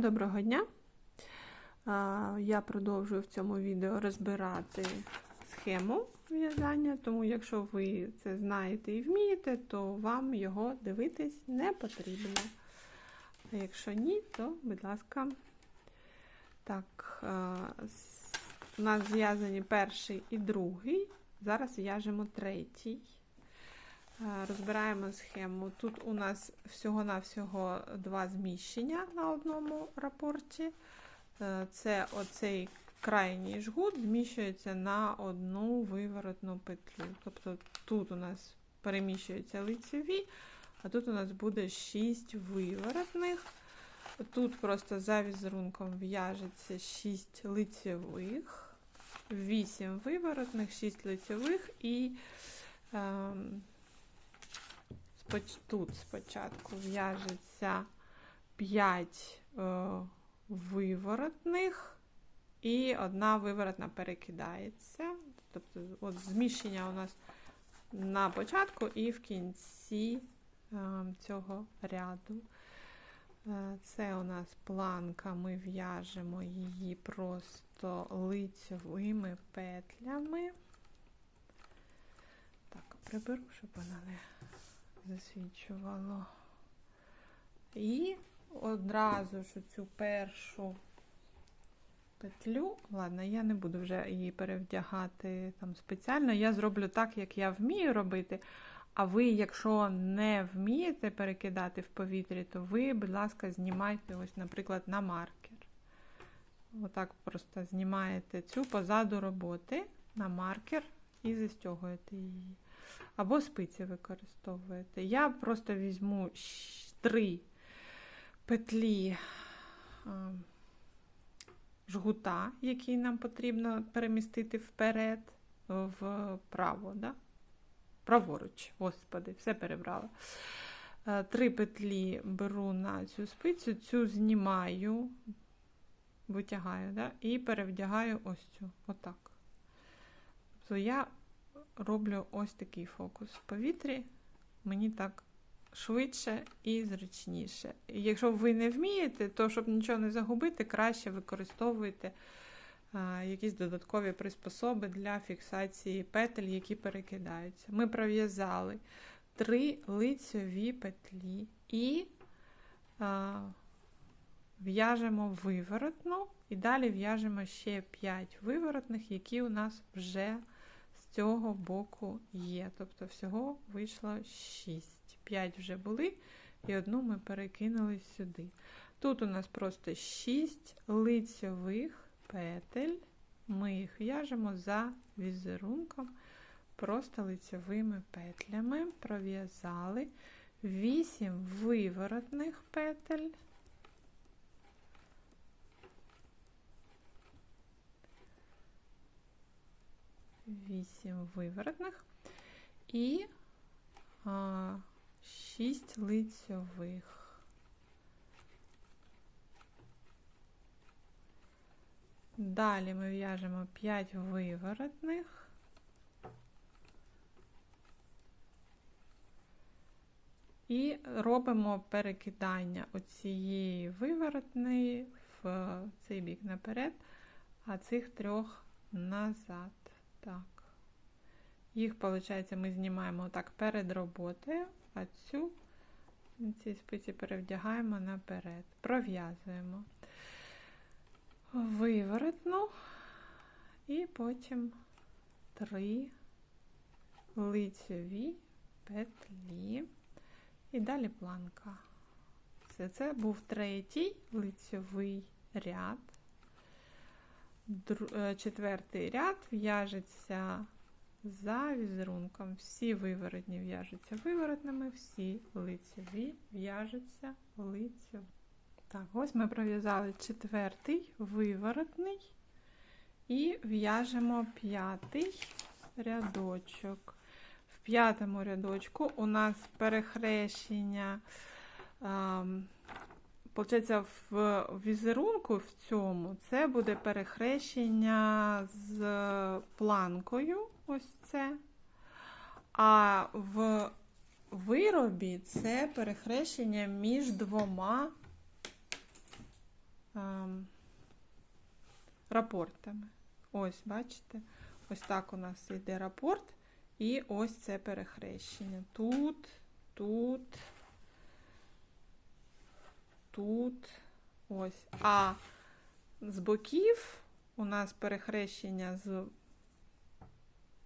Доброго дня! Я продовжую в цьому відео розбирати схему в'язання, тому якщо ви це знаєте і вмієте, то вам його дивитись не потрібно. А якщо ні, то, будь ласка, так, у нас зв'язані перший і другий. Зараз в'яжемо третій. Розбираємо схему. Тут у нас всього-навсього два зміщення на одному рапорті. Е, Це оцей крайній жгут зміщується на одну виворотну петлю. Тобто тут у нас переміщуються лицеві, а тут у нас буде 6 виворотних. Тут просто за візерунком в'яжеться 6 лицевих, 8 виворотних, 6 лицевих і ем, тут спочатку в'яжеться 5 е, виворотних і одна виворотна перекидається. Тобто от зміщення у нас на початку і в кінці е, цього ряду. Е, Це у нас планка, ми в'яжемо її просто лицьовими петлями. Так, приберу, щоб вона не засвічувало. І одразу ж цю першу петлю, ладно, я не буду вже її перевдягати там спеціально. Я зроблю так, як я вмію робити. А ви, якщо не вмієте перекидати в повітрі, то ви, будь ласка, знімайте, ось, наприклад, на маркер. Отак просто знімаєте цю позаду роботи на маркер і застягуєте її. Або спиці використовуєте. Я просто візьму три петлі жгута, які нам потрібно перемістити вперед, вправо, да? праворуч, господи, все перебрала. Е, Три петлі беру на цю спицю, цю знімаю, витягаю, да? і перевдягаю ось цю, отак. Тобто я роблю ось такий фокус в повітрі, мені так швидше і зручніше. Якщо ви не вмієте, то щоб нічого не загубити, краще використовуйте а, якісь додаткові приспособи для фіксації петель, які перекидаються. Ми пров'язали три лицьові петлі і а, в'яжемо виворотну, і далі в'яжемо ще 5 виворотних, які у нас вже цього боку є. Тобто всього вийшло 6. 5 вже були, і одну ми перекинули сюди. Тут у нас просто 6 лицьових петель. Ми їх в'яжемо за візерунком, просто лицьовими петлями. Пров'язали 8 виворотних петель. Вісім виворотних і а, 6 лицьових. Далі ми в'яжемо 5 виворотних. І робимо перекидання оцієї виворотної в цей бік наперед, а цих трьох назад. Так. Їх, виходить, ми знімаємо так перед роботою, а цю ці спиці перевдягаємо наперед. Пров'язуємо виворотну і потім три лицьові петлі. І далі планка. Все це був третій лицьовий ряд. Е, Четвертий ряд в'яжеться за візерунком. Всі виворотні в'яжуться виворотними, всі лицеві в'яжуться лицеві. Так, ось ми пров'язали четвертий виворотний і в'яжемо п'ятий рядочок. В п'ятому рядочку у нас перехрещення. Получається, в візерунку в цьому це буде перехрещення з планкою, ось це. А в виробі це перехрещення між двома ем, рапортами. Ось, бачите? Ось так у нас йде рапорт. І ось це перехрещення. Тут, тут, тут, ось. А з боків у нас перехрещення з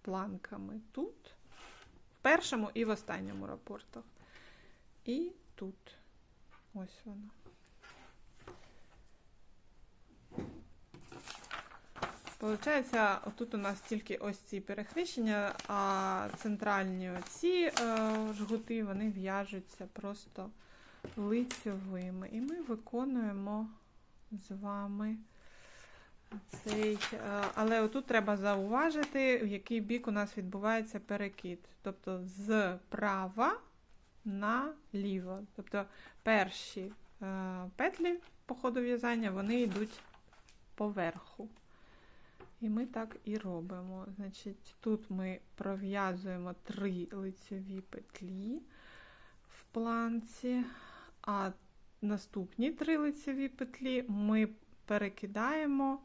планками тут, в першому і в останньому рапортах. І тут. Ось воно. Получається, тут у нас тільки ось ці перехрещення, а центральні ці е, жгути вони в'яжуться просто лицьовими. І ми виконуємо з вами цей. Е, але отут треба зауважити, в який бік у нас відбувається перекид. Тобто з права на ліво. Тобто перші е, петлі по ходу в'язання вони йдуть поверху. І ми так і робимо. Значить, Тут ми пров'язуємо три лицеві петлі в планці, а наступні три лицеві петлі ми перекидаємо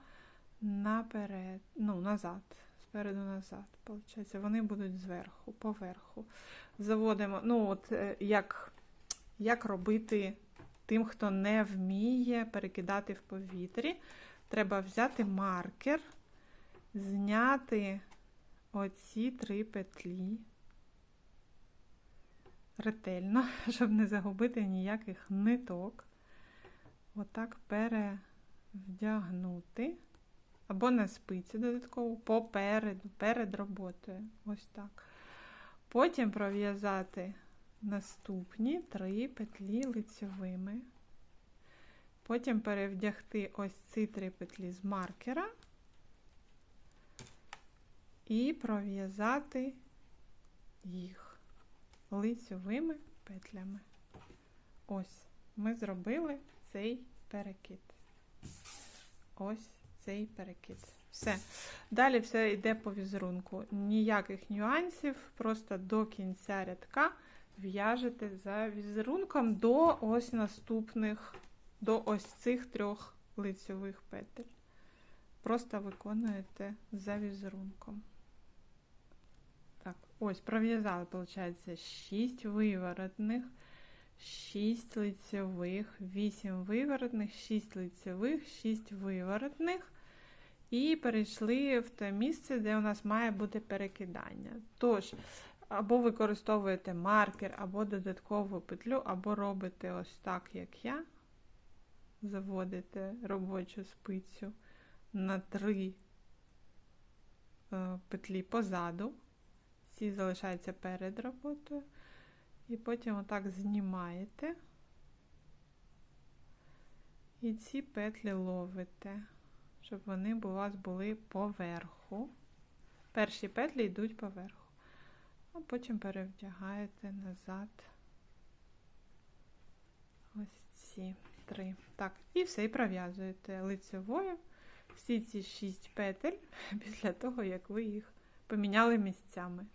наперед, ну, назад, спереду назад. Получається, вони будуть зверху, поверху. Заводимо, ну, от е, як, як робити тим, хто не вміє перекидати в повітрі, треба взяти маркер зняти оці три петлі ретельно, щоб не загубити ніяких ниток. Отак перевдягнути. Або на спиці додатково попереду, перед роботою. Ось так. Потім пров'язати наступні три петлі лицьовими. Потім перевдягти ось ці три петлі з маркера і пров'язати їх лицьовими петлями. Ось, ми зробили цей перекид. Ось цей перекид. Все. Далі все йде по візерунку. Ніяких нюансів, просто до кінця рядка в'яжете за візерунком до ось наступних, до ось цих трьох лицьових петель. Просто виконуєте за візерунком. Ось, пров'язали, виходить, 6 виворотних, 6 лицевих, 8 виворотних, 6 лицевих, 6 виворотних. І перейшли в те місце, де у нас має бути перекидання. Тож, або використовуєте маркер, або додаткову петлю, або робите ось так, як я. Заводите робочу спицю на 3 е, петлі позаду ці залишаються перед роботою. І потім отак знімаєте і ці петлі ловите, щоб вони у вас були поверху. Перші петлі йдуть поверху, а потім перевдягаєте назад ось ці три. Так, і все, і пров'язуєте лицевою всі ці шість петель після того, як ви їх поміняли місцями.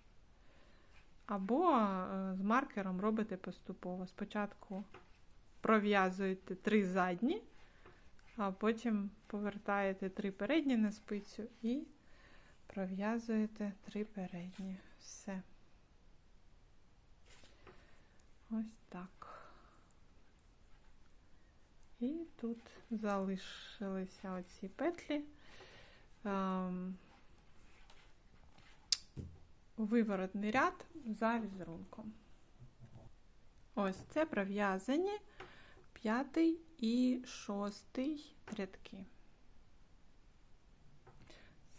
Або е, з маркером робите поступово. Спочатку пров'язуєте три задні, а потім повертаєте три передні на спицю і пров'язуєте три передні. Все. Ось так. І тут залишилися оці петлі. Виворотний ряд за візерунком. Ось це пров'язані п'ятий і шостий рядки.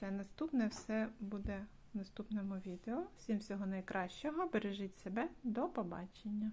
Це наступне все буде в наступному відео. Всім всього найкращого. Бережіть себе, до побачення!